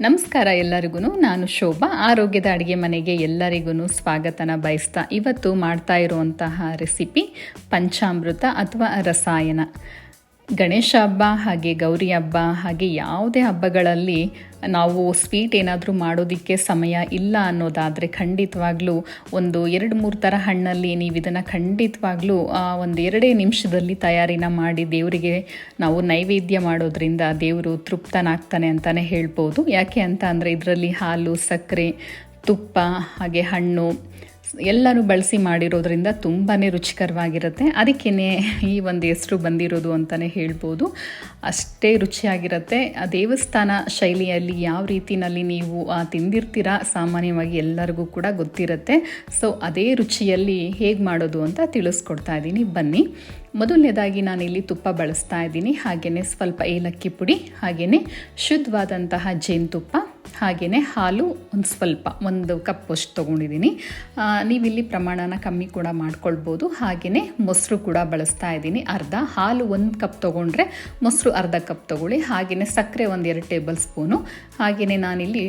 ನಮಸ್ಕಾರ ಎಲ್ಲರಿಗೂ ನಾನು ಶೋಭಾ. ಆರೋಗ್ಯದ ಅಡುಗೆ ಮನೆಗೆ ಎಲ್ಲರಿಗೂ ಸ್ವಾಗತನ ಬಯಸ್ತಾ ಇವತ್ತು ಮಾಡ್ತಾ ಇರುವಂತಹ ರೆಸಿಪಿ ಪಂಚಾಮೃತ ಅಥವಾ ರಸಾಯನ. ಗಣೇಶ ಹಬ್ಬ, ಹಾಗೆ ಗೌರಿ ಹಬ್ಬ, ಹಾಗೆ ಯಾವುದೇ ಹಬ್ಬಗಳಲ್ಲಿ ನಾವು ಸ್ವೀಟ್ ಏನಾದರೂ ಮಾಡೋದಕ್ಕೆ ಸಮಯ ಇಲ್ಲ ಅನ್ನೋದಾದರೆ ಖಂಡಿತವಾಗ್ಲೂ ಒಂದು ಎರಡು ಮೂರು ಥರ ಹಣ್ಣಲ್ಲಿ ನೀವು ಇದನ್ನು ಖಂಡಿತವಾಗ್ಲೂ ಒಂದು ಎರಡೇ ನಿಮಿಷದಲ್ಲಿ ತಯಾರಿನ ಮಾಡಿ ದೇವರಿಗೆ ನಾವು ನೈವೇದ್ಯ ಮಾಡೋದ್ರಿಂದ ದೇವರು ತೃಪ್ತನಾಗ್ತಾನೆ ಅಂತಲೇ ಹೇಳ್ಬೋದು. ಯಾಕೆ ಅಂತ ಅಂದರೆ ಇದರಲ್ಲಿ ಹಾಲು, ಸಕ್ಕರೆ, ತುಪ್ಪ, ಹಾಗೆ ಹಣ್ಣು ಎಲ್ಲನೂ ಬಳಸಿ ಮಾಡಿರೋದ್ರಿಂದ ತುಂಬಾ ರುಚಿಕರವಾಗಿರುತ್ತೆ. ಅದಕ್ಕೇ ಈ ಒಂದು ಹೆಸರು ಬಂದಿರೋದು ಅಂತಲೇ ಹೇಳ್ಬೋದು. ಅಷ್ಟೇ ರುಚಿಯಾಗಿರುತ್ತೆ. ಆ ದೇವಸ್ಥಾನ ಶೈಲಿಯಲ್ಲಿ ಯಾವ ರೀತಿಯಲ್ಲಿ ನೀವು ತಿಂದಿರ್ತೀರ ಸಾಮಾನ್ಯವಾಗಿ ಎಲ್ಲರಿಗೂ ಕೂಡ ಗೊತ್ತಿರುತ್ತೆ. ಸೊ, ಅದೇ ರುಚಿಯಲ್ಲಿ ಹೇಗೆ ಮಾಡೋದು ಅಂತ ತಿಳಿಸ್ಕೊಡ್ತಾ ಇದ್ದೀನಿ. ಬನ್ನಿ. ಮೊದಲನೇದಾಗಿ ನಾನಿಲ್ಲಿ ತುಪ್ಪ ಬಳಸ್ತಾ ಇದ್ದೀನಿ. ಹಾಗೆಯೇ ಸ್ವಲ್ಪ ಏಲಕ್ಕಿ ಪುಡಿ ಹಾಗೆಯೇ ಶುದ್ಧವಾದಂತಹ ಜೇನುತುಪ್ಪ ಹಾಗೆಯೇ ಹಾಲು ಒಂದು ಸ್ವಲ್ಪ, ಒಂದು ಕಪ್ಪಷ್ಟು ತೊಗೊಂಡಿದ್ದೀನಿ ನೀವಿಲ್ಲಿ ಪ್ರಮಾಣನ ಕಮ್ಮಿ ಕೂಡ ಮಾಡ್ಕೊಳ್ಬೋದು. ಹಾಗೆಯೇ ಮೊಸರು ಕೂಡ ಬಳಸ್ತಾ ಇದ್ದೀನಿ. ಅರ್ಧ ಹಾಲು ಒಂದು ಕಪ್ ತೊಗೊಂಡ್ರೆ ಮೊಸರು ಅರ್ಧ ಕಪ್ ತೊಗೊಳ್ಳಿ. ಹಾಗೆಯೇ ಸಕ್ಕರೆ ಒಂದು ಎರಡು ಟೇಬಲ್ ಸ್ಪೂನು. ಹಾಗೆಯೇ ನಾನಿಲ್ಲಿ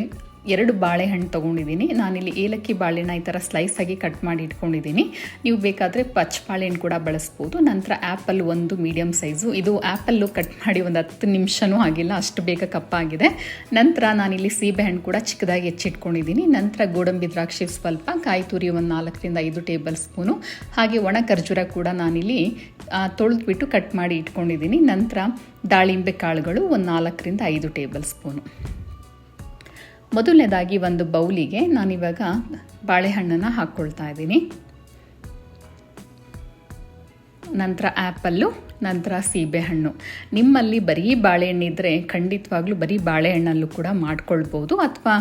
ಎರಡು ಬಾಳೆಹಣ್ಣು ತೊಗೊಂಡಿದ್ದೀನಿ. ನಾನಿಲ್ಲಿ ಏಲಕ್ಕಿ ಬಾಳೆಹಣ್ಣು ಈ ಥರ ಸ್ಲೈಸಾಗಿ ಕಟ್ ಮಾಡಿ ಇಟ್ಕೊಂಡಿದ್ದೀನಿ. ನೀವು ಬೇಕಾದರೆ ಪಚ್ ಬಾಳೆಹಣ್ಣು ಕೂಡ ಬಳಸ್ಬೋದು. ನಂತರ ಆ್ಯಪಲ್ ಒಂದು ಮೀಡಿಯಮ್ ಸೈಜು ಇದು ಆ್ಯಪಲ್ಲು ಕಟ್ ಮಾಡಿ ಒಂದು ಹತ್ತು ನಿಮಿಷವೂ ಆಗಿಲ್ಲ, ಅಷ್ಟು ಬೇಗ ಕಪ್ಪಾಗಿದೆ ನಂತರ ನಾನಿಲ್ಲಿ ಸೀಬೆಹಣ್ಣು ಕೂಡ ಚಿಕ್ಕದಾಗಿ ಹೆಚ್ಚಿಟ್ಕೊಂಡಿದ್ದೀನಿ. ನಂತರ ಗೋಡಂಬಿ ದ್ರಾಕ್ಷಿ ಸ್ವಲ್ಪ, ಕಾಯಿ ತುರಿ ಒಂದು ನಾಲ್ಕರಿಂದ ಐದು ಟೇಬಲ್ ಸ್ಪೂನು. ಹಾಗೆ ಒಣ ಖರ್ಜೂರ ಕೂಡ ನಾನಿಲ್ಲಿ ತೊಳೆದ್ಬಿಟ್ಟು ಕಟ್ ಮಾಡಿ ಇಟ್ಕೊಂಡಿದ್ದೀನಿ. ನಂತರ ದಾಳಿಂಬೆ ಕಾಳುಗಳು ಒಂದು ನಾಲ್ಕರಿಂದ ಐದು ಟೇಬಲ್ ಸ್ಪೂನು. ಮೊದಲನೇದಾಗಿ ಒಂದು ಬೌಲಿಗೆ ನಾನಿವಾಗ ಬಾಳೆಹಣ್ಣನ್ನು ಹಾಕ್ಕೊಳ್ತಾ ಇದ್ದೀನಿ. ನಂತರ ಆ್ಯಪಲ್ಲು, ನಂತರ ಸೀಬೆಹಣ್ಣು. ನಿಮ್ಮಲ್ಲಿ ಬರೀ ಬಾಳೆಹಣ್ಣಿದ್ರೆ ಖಂಡಿತವಾಗ್ಲೂ ಬರೀ ಬಾಳೆಹಣ್ಣಲ್ಲೂ ಕೂಡ ಮಾಡ್ಕೊಳ್ಬೋದು. ಅಥವಾ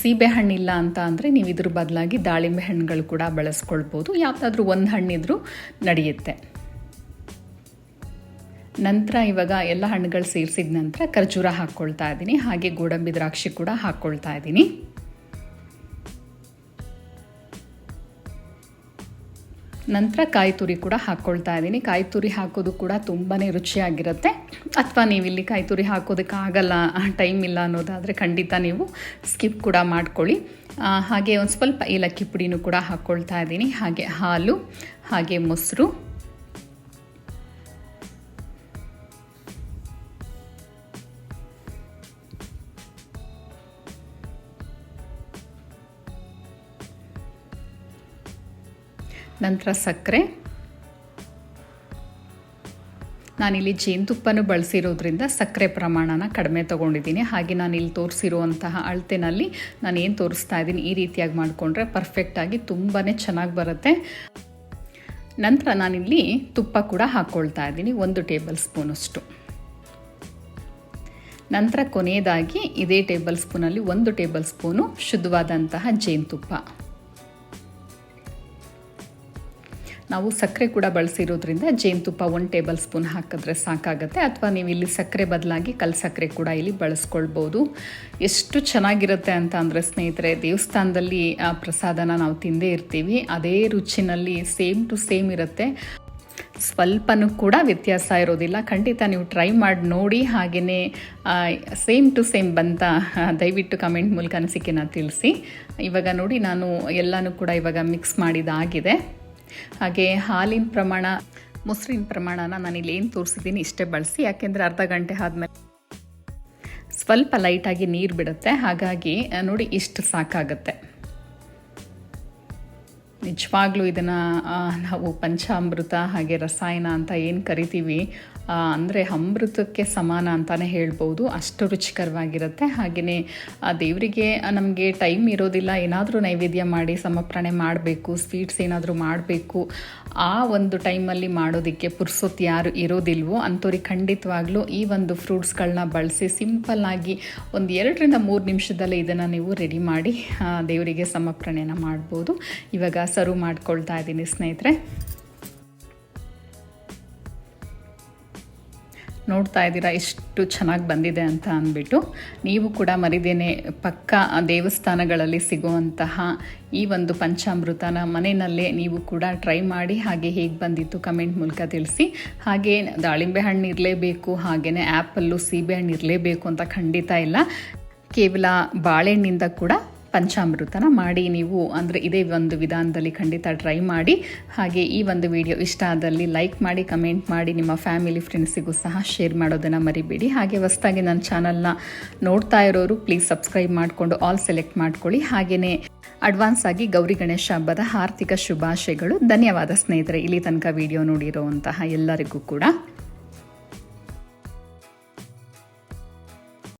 ಸೀಬೆಹಣ್ಣಿಲ್ಲ ಅಂತ ಅಂದರೆ ನೀವು ಇದ್ರ ಬದಲಾಗಿ ದಾಳಿಂಬೆ ಹಣ್ಣುಗಳು ಕೂಡ ಬಳಸ್ಕೊಳ್ಬೋದು. ಯಾವುದಾದ್ರೂ ಒಂದು ಹಣ್ಣಿದ್ರೂ ನಡೆಯುತ್ತೆ. ನಂತರ ಇವಾಗ ಎಲ್ಲ ಹಣ್ಣುಗಳು ಸೇರಿಸಿದ ನಂತರ ಖರ್ಜೂರ ಹಾಕ್ಕೊಳ್ತಾ ಇದ್ದೀನಿ. ಹಾಗೆ ಗೋಡಂಬಿ ದ್ರಾಕ್ಷಿ ಕೂಡ ಹಾಕ್ಕೊಳ್ತಾ ಇದ್ದೀನಿ. ನಂತರ ಕಾಯಿ ತುರಿ ಕೂಡ ಹಾಕ್ಕೊಳ್ತಾ ಇದ್ದೀನಿ. ಕಾಯಿ ತುರಿ ಹಾಕೋದು ಕೂಡ ತುಂಬಾ ರುಚಿಯಾಗಿರುತ್ತೆ. ಅಥವಾ ನೀವು ಇಲ್ಲಿ ಕಾಯಿ ತುರಿ ಹಾಕೋದಕ್ಕೆ ಆಗಲ್ಲ ಟೈಮ್ ಇಲ್ಲ ಅನ್ನೋದಾದರೆ ಖಂಡಿತ ನೀವು ಸ್ಕಿಪ್ ಕೂಡ ಮಾಡ್ಕೊಳ್ಳಿ. ಹಾಗೆ ಒಂದು ಸ್ವಲ್ಪ ಏಲಕ್ಕಿ ಪುಡಿನೂ ಕೂಡ ಹಾಕ್ಕೊಳ್ತಾ ಇದ್ದೀನಿ. ಹಾಗೆ ಹಾಲು, ಹಾಗೆ ಮೊಸರು. ನಂತರ ಸಕ್ಕರೆ. ನಾನಿಲ್ಲಿ ಜೇನುತುಪ್ಪನೂ ಬಳಸಿರೋದ್ರಿಂದ ಸಕ್ಕರೆ ಪ್ರಮಾಣನ ಕಡಿಮೆ ತೊಗೊಂಡಿದ್ದೀನಿ. ಹಾಗೆ ನಾನು ಇಲ್ಲಿ ತೋರಿಸಿರುವಂತಹ ಅಳತೆನಲ್ಲಿ ನಾನು ಏನು ತೋರಿಸ್ತಾ ಇದ್ದೀನಿ ಈ ರೀತಿಯಾಗಿ ಮಾಡಿಕೊಂಡ್ರೆ ಪರ್ಫೆಕ್ಟಾಗಿ ತುಂಬಾ ಚೆನ್ನಾಗಿ ಬರುತ್ತೆ. ನಂತರ ನಾನಿಲ್ಲಿ ತುಪ್ಪ ಕೂಡ ಹಾಕ್ಕೊಳ್ತಾ ಇದ್ದೀನಿ, ಒಂದು ಟೇಬಲ್ ಸ್ಪೂನಷ್ಟು. ನಂತರ ಕೊನೆಯದಾಗಿ ಇದೇ ಟೇಬಲ್ ಸ್ಪೂನಲ್ಲಿ ಒಂದು ಟೇಬಲ್ ಸ್ಪೂನು ಶುದ್ಧವಾದಂತಹ ಜೇನುತುಪ್ಪ ನಾವು ಸಕ್ಕರೆ ಕೂಡ ಬಳಸಿರೋದ್ರಿಂದ ಜೇನುತುಪ್ಪ ಒಂದು ಟೇಬಲ್ ಸ್ಪೂನ್ ಹಾಕಿದ್ರೆ ಸಾಕಾಗುತ್ತೆ. ಅಥವಾ ನೀವು ಇಲ್ಲಿ ಸಕ್ಕರೆ ಬದಲಾಗಿ ಕಲ್ ಸಕ್ಕರೆ ಕೂಡ ಇಲ್ಲಿ ಬಳಸ್ಕೊಳ್ಬೋದು. ಎಷ್ಟು ಚೆನ್ನಾಗಿರುತ್ತೆ ಅಂತ ಅಂದರೆ ಸ್ನೇಹಿತರೆ, ದೇವಸ್ಥಾನದಲ್ಲಿ ಆ ಪ್ರಸಾದನ ನಾವು ತಿಂದೇ ಇರ್ತೀವಿ. ಅದೇ ರುಚಿನಲ್ಲಿ ಸೇಮ್ ಟು ಸೇಮ್ ಇರುತ್ತೆ. ಸ್ವಲ್ಪನೂ ಕೂಡ ವ್ಯತ್ಯಾಸ ಇರೋದಿಲ್ಲ. ಖಂಡಿತ ನೀವು ಟ್ರೈ ಮಾಡಿ ನೋಡಿ ಹಾಗೆಯೇ ಸೇಮ್ ಟು ಸೇಮ್ ಬಂತ ದಯವಿಟ್ಟು ಕಮೆಂಟ್ ಮೂಲಕ ಅನಿಸಿಕೆನ ತಿಳಿಸಿ. ಇವಾಗ ನೋಡಿ ನಾನು ಎಲ್ಲನೂ ಕೂಡ ಇವಾಗ ಮಿಕ್ಸ್ ಮಾಡಿದಾಗಿದೆ. ಹಾಗೆ ಹಾಲಿನ ಪ್ರಮಾಣ, ಮೊಸರಿನ ಪ್ರಮಾಣನ ನಾನಿಲ್ಲಿ ಏನು ತೋರಿಸಿದ್ದೀನಿ ಇಷ್ಟೇ ಬಳಸಿ, ಯಾಕೆಂದರೆ ಅರ್ಧ ಗಂಟೆ ಆದಮೇಲೆ ಸ್ವಲ್ಪ ಲೈಟಾಗಿ ನೀರು ಬಿಡುತ್ತೆ. ಹಾಗಾಗಿ ನೋಡಿ ಇಷ್ಟು ಸಾಕಾಗುತ್ತೆ. ನಿಜವಾಗ್ಲೂ ಇದನ್ನು ನಾವು ಪಂಚಾಮೃತ ಹಾಗೆ ರಸಾಯನ ಅಂತ ಏನು ಕರಿತೀವಿ ಅಂದರೆ ಅಮೃತಕ್ಕೆ ಸಮಾನ ಅಂತಲೇ ಹೇಳ್ಬೋದು. ಅಷ್ಟು ರುಚಿಕರವಾಗಿರುತ್ತೆ. ಹಾಗೆಯೇ ದೇವರಿಗೆ ನಮಗೆ ಟೈಮ್ ಇರೋದಿಲ್ಲ. ಏನಾದರೂ ನೈವೇದ್ಯ ಮಾಡಿ, ಸಮರ್ಪಣೆ ಮಾಡಬೇಕು, ಸ್ವೀಟ್ಸ್ ಏನಾದರೂ ಮಾಡಬೇಕು. ಆ ಒಂದು ಟೈಮಲ್ಲಿ ಮಾಡೋದಕ್ಕೆ ಪುರ್ಸೊತ್ತು ಯಾರು ಇರೋದಿಲ್ವೋ ಅಂಥವ್ರಿಗೆ ಖಂಡಿತವಾಗ್ಲೂ ಈ ಒಂದು ಫ್ರೂಟ್ಸ್ಗಳನ್ನ ಬಳಸಿ ಸಿಂಪಲ್ಲಾಗಿ ಒಂದು ಎರಡರಿಂದ ಮೂರು ನಿಮಿಷದಲ್ಲೇ ಇದನ್ನು ನೀವು ರೆಡಿ ಮಾಡಿ ದೇವರಿಗೆ ಸಮರ್ಪಣೆನ ಮಾಡ್ಬೋದು. ಇವಾಗ ಸರ್ವ್ ಮಾಡ್ಕೊಳ್ತಾ ಇದ್ದೀನಿ ಸ್ನೇಹಿತರೆ. ನೋಡ್ತಾ ಇದ್ದೀರಾ ಎಷ್ಟು ಚೆನ್ನಾಗಿ ಬಂದಿದೆ ಅಂತ ಅಂದ್ಬಿಟ್ಟು. ನೀವು ಕೂಡ ಮರಿದೇನೆ ಪಕ್ಕ ದೇವಸ್ಥಾನಗಳಲ್ಲಿ ಸಿಗುವಂತಹ ಈ ಒಂದು ಪಂಚಾಮೃತನ ಮನೆಯಲ್ಲೇ ನೀವು ಕೂಡ ಟ್ರೈ ಮಾಡಿ ಹಾಗೆ ಹೇಗೆ ಬಂದಿತ್ತು ಕಮೆಂಟ್ ಮೂಲಕ ತಿಳಿಸಿ. ಹಾಗೆ ದಾಳಿಂಬೆ ಹಣ್ಣು ಇರಲೇಬೇಕು ಹಾಗೆಯೇ ಆ್ಯಪಲ್ಲು ಸೀಬೆ ಹಣ್ಣು ಇರಲೇಬೇಕು ಅಂತ ಖಂಡಿತ ಇಲ್ಲ. ಕೇವಲ ಬಾಳೆಹಣ್ಣಿಂದ ಕೂಡ ಪಂಚಾಮೃತನ ಮಾಡಿ ನೀವು, ಅಂದರೆ ಇದೇ ಒಂದು ವಿಧಾನದಲ್ಲಿ ಖಂಡಿತ ಟ್ರೈ ಮಾಡಿ. ಹಾಗೆ ಈ ಒಂದು ವಿಡಿಯೋ ಇಷ್ಟ ಆದಲ್ಲಿ ಲೈಕ್ ಮಾಡಿ ಕಮೆಂಟ್ ಮಾಡಿ, ನಿಮ್ಮ ಫ್ಯಾಮಿಲಿ ಫ್ರೆಂಡ್ಸಿಗೂ ಸಹ ಶೇರ್ ಮಾಡೋದನ್ನು ಮರಿಬೇಡಿ. ಹಾಗೆ ಹೊಸದಾಗಿ ನನ್ನ ಚಾನಲ್ನ ನೋಡ್ತಾ ಇರೋರು ಪ್ಲೀಸ್ ಸಬ್ಸ್ಕ್ರೈಬ್ ಮಾಡಿಕೊಂಡು ಆಲ್ ಸೆಲೆಕ್ಟ್ ಮಾಡ್ಕೊಳ್ಳಿ. ಹಾಗೆಯೇ ಅಡ್ವಾನ್ಸ್ ಆಗಿ ಗೌರಿ ಗಣೇಶ ಹಬ್ಬದ ಆರ್ಥಿಕ ಶುಭಾಶಯಗಳು. ಧನ್ಯವಾದ ಸ್ನೇಹಿತರೆ, ಇಲ್ಲಿ ತನಕ ವಿಡಿಯೋ ನೋಡಿರುವಂತಹ ಎಲ್ಲರಿಗೂ ಕೂಡ.